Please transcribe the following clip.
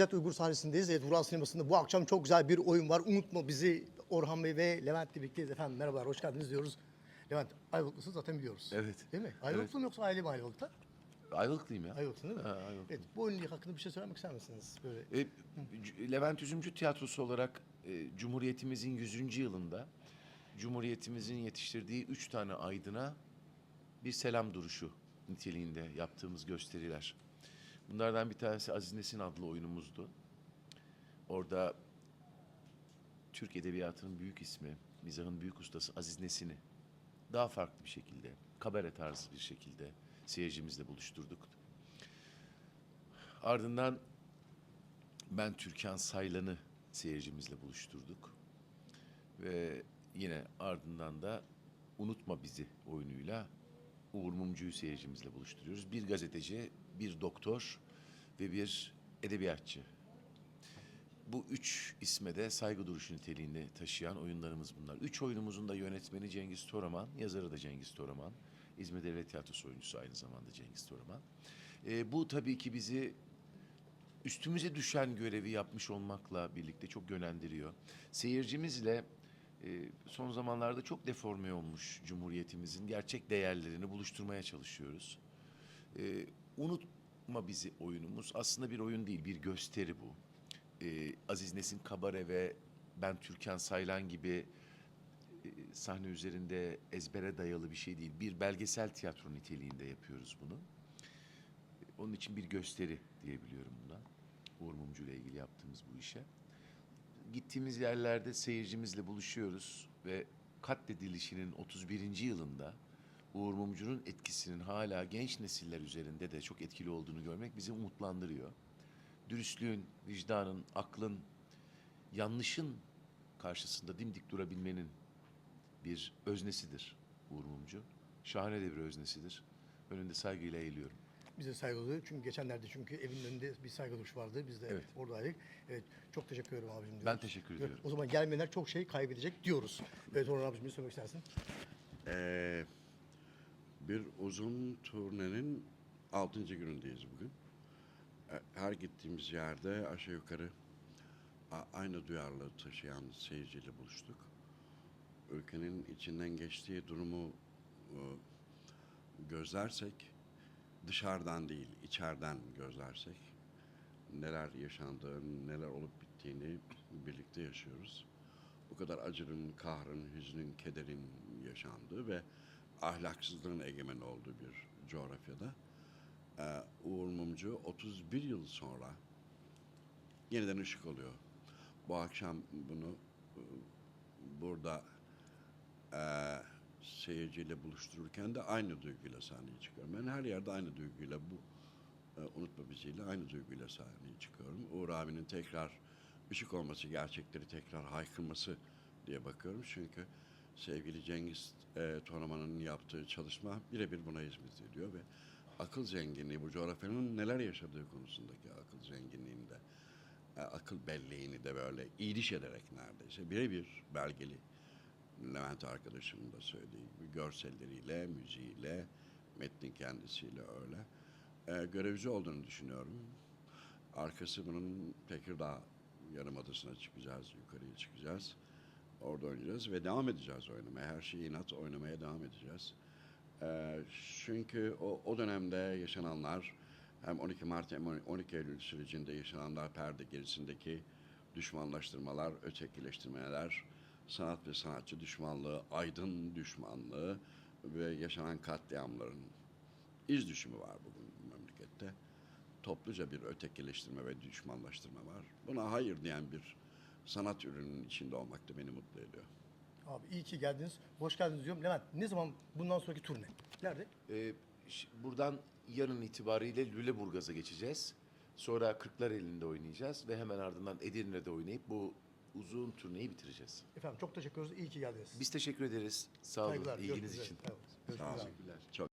Necat Uygur sahnesindeyiz. Evet, Vural Sineması'nda bu akşam çok güzel bir oyun var. Unutma bizi Orhan Bey ve Levent'le birlikteyiz efendim. Merhabalar, hoş geldiniz diyoruz. Levent, Ayvalıklısın zaten biliyoruz. Evet. Değil mi? Ayvalıklı mı yoksa aile mi Ayvalık'ta? Ayvalıklıyım ya. Ayvalıklı değil mi? Ha, Ayvalıklıyım. Evet, bu oyun hakkında bir şey söylemek ister misiniz? Böyle E, C- Levent Üzümcü Tiyatrosu olarak e, Cumhuriyetimizin 100. yılında Cumhuriyetimizin yetiştirdiği üç tane aydına bir selam duruşu niteliğinde yaptığımız gösteriler. Bunlardan bir tanesi Aziz Nesin adlı oyunumuzdu. Orada Türk Edebiyatı'nın büyük ismi, mizahın büyük ustası Aziz Nesin'i daha farklı bir şekilde, kabare tarzı bir şekilde seyircimizle buluşturduk. Ardından ben Türkan Saylan'ı seyircimizle buluşturduk. Ve yine ardından da Unutma Bizi oyunuyla Uğur Mumcu'yu seyircimizle buluşturuyoruz. Bir gazeteci, bir doktor ve bir edebiyatçı. Bu üç isme de saygı duruşu niteliğinde taşıyan oyunlarımız bunlar. Üç oyunumuzun da yönetmeni Cengiz Toraman, yazarı da Cengiz Toraman. İzmir Devlet Tiyatrosu oyuncusu aynı zamanda Cengiz Toraman. Ee, bu tabii ki bizi üstümüze düşen görevi yapmış olmakla birlikte çok yönlendiriyor. Seyircimizle e, son zamanlarda çok deforme olmuş Cumhuriyetimizin gerçek değerlerini buluşturmaya çalışıyoruz. E, unutma bizi oyunumuz aslında bir oyun değil, bir gösteri bu. E, Aziz Nesin Kabare ve ben Türkan Saylan gibi e, sahne üzerinde ezbere dayalı bir şey değil. Bir belgesel tiyatro niteliğinde yapıyoruz bunu. Onun için bir gösteri diyebiliyorum buna. Uğur Mumcu ile ilgili yaptığımız bu işe. Gittiğimiz yerlerde seyircimizle buluşuyoruz ve katledilişinin 31. yılında Uğur Mumcu'nun etkisinin hala genç nesiller üzerinde de çok etkili olduğunu görmek bizi umutlandırıyor. Dürüstlüğün, vicdanın, aklın, yanlışın karşısında dimdik durabilmenin bir öznesidir Uğur Mumcu. Şahane de bir öznesidir. Önünde saygıyla eğiliyorum. bize saygı duyuyor. Çünkü geçenlerde çünkü evin önünde bir saygı duruşu vardı. Biz de Evet. oradaydık. Evet, çok teşekkür ederim abicim diyoruz. Ben teşekkür ediyorum. O zaman gelmeyenler çok şey kaybedecek diyoruz. Evet Orhan abicim ne söylemek istersin? Ee, bir uzun turnenin altıncı günündeyiz bugün. Ee, Her gittiğimiz yerde aşağı yukarı aynı duyarlılığı taşıyan seyirciyle buluştuk. Ülkenin içinden geçtiği durumu e, gözlersek, dışarıdan değil, içeriden gözlersek neler yaşandığını, neler olup bittiğini birlikte yaşıyoruz. Bu kadar acının, kahrın, hüznün, kederin yaşandığı ve ahlaksızlığın egemen olduğu bir coğrafyada e, Uğur Mumcu 31 yıl sonra yeniden ışık oluyor. Bu akşam bunu e, burada e, seyirciyle buluştururken de aynı duyguyla sahneye çıkıyorum. Ben her yerde aynı duyguyla bu e, unutma biziyle aynı duyguyla sahneye çıkıyorum. Uğur abinin tekrar ışık olması, gerçekleri tekrar haykırması diye bakıyorum. Çünkü sevgili Cengiz e, Toraman'ın yaptığı çalışma birebir buna hizmet ediyor ve akıl zenginliği, bu coğrafyanın neler yaşadığı konusundaki akıl zenginliğinde, e, akıl belleğini de böyle iyiliş ederek neredeyse birebir belgeli. Levent arkadaşımın da söylediği gibi görselleriyle, müziğiyle, metnin kendisiyle öyle. E, görevci olduğunu düşünüyorum. Arkası bunun Tekirdağ Yarımadası'na çıkacağız, yukarıya çıkacağız. Orada oynayacağız ve devam edeceğiz oynamaya. Her şeyi inat oynamaya devam edeceğiz. Ee, çünkü o, o dönemde yaşananlar hem 12 Mart hem 12 Eylül sürecinde yaşananlar perde gerisindeki düşmanlaştırmalar, ötekileştirmeler, sanat ve sanatçı düşmanlığı, aydın düşmanlığı ve yaşanan katliamların iz düşümü var bugün bu memlekette. Topluca bir ötekileştirme ve düşmanlaştırma var. Buna hayır diyen bir sanat ürününün içinde olmak da beni mutlu ediyor. Abi iyi ki geldiniz. Hoş geldiniz diyorum. Levent ne zaman bundan sonraki turne? Nerede? Ee, buradan yarın itibariyle Lüleburgaz'a geçeceğiz. Sonra Kırklareli'nde oynayacağız ve hemen ardından Edirne'de oynayıp bu uzun turneyi bitireceğiz. Efendim çok teşekkür ederiz. İyi ki geldiniz. Biz teşekkür ederiz. Sağ olun Saygılar, ilginiz görüşmek için. üzere. Evet, görüşmek Sağ olun. üzere. Teşekkürler. Çok